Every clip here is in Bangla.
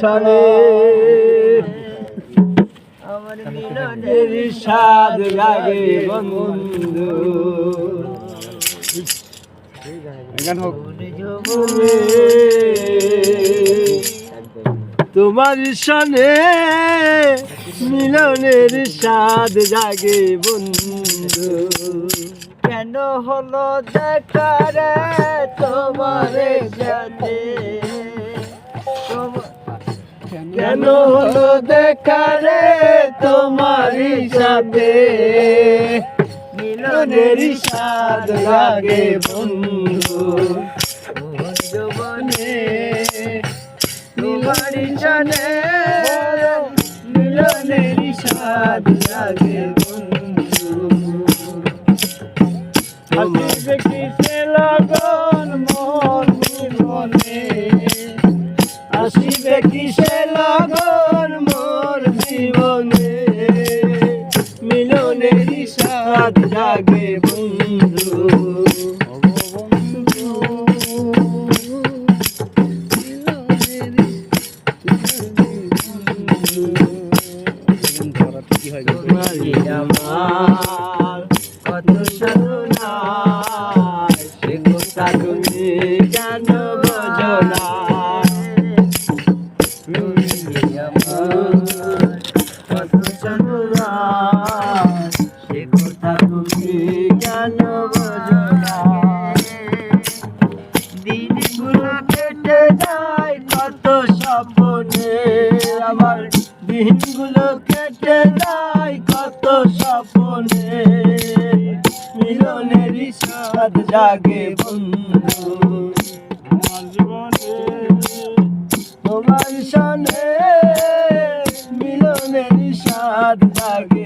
সনে আমার মিলনের স্বাদ লাগে বন্ধু। গান হোক। তোমার সনে মিলনের স্বাদ জাগে বন্ধু। কেন হলো দেখা রে তোমার তোমার কেন হলো দেখা রে তোমারই সাথে? মিলনের স্বাদ লাগে বন্ধু। জীবনে তোমারই জানে, মিলনের স্বাদ লাগে বন্ধু। আসিবে কিসে লগন মন জীবনে আসিবে কিসে মিলনের সাদ জাগে বন্ধু। দিনগুলো কেটে যায় কত স্বপ্নে আমার কেটে যায় কত মিলনের স্বাদ জাগে তোমার সনে মিলনের স্বাদ জাগে।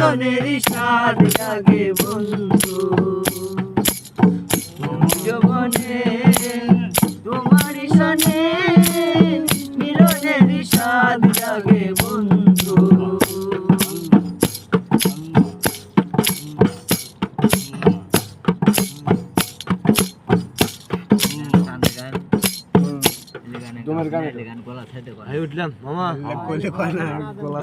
মিলনের স্বাদ লাগে বন্ধু। যৌবনে তোমার সনে মিলনের স্বাদ লাগে বন্ধু। তোমার গানে উঠলাম মামা। কইলে কয় না গলা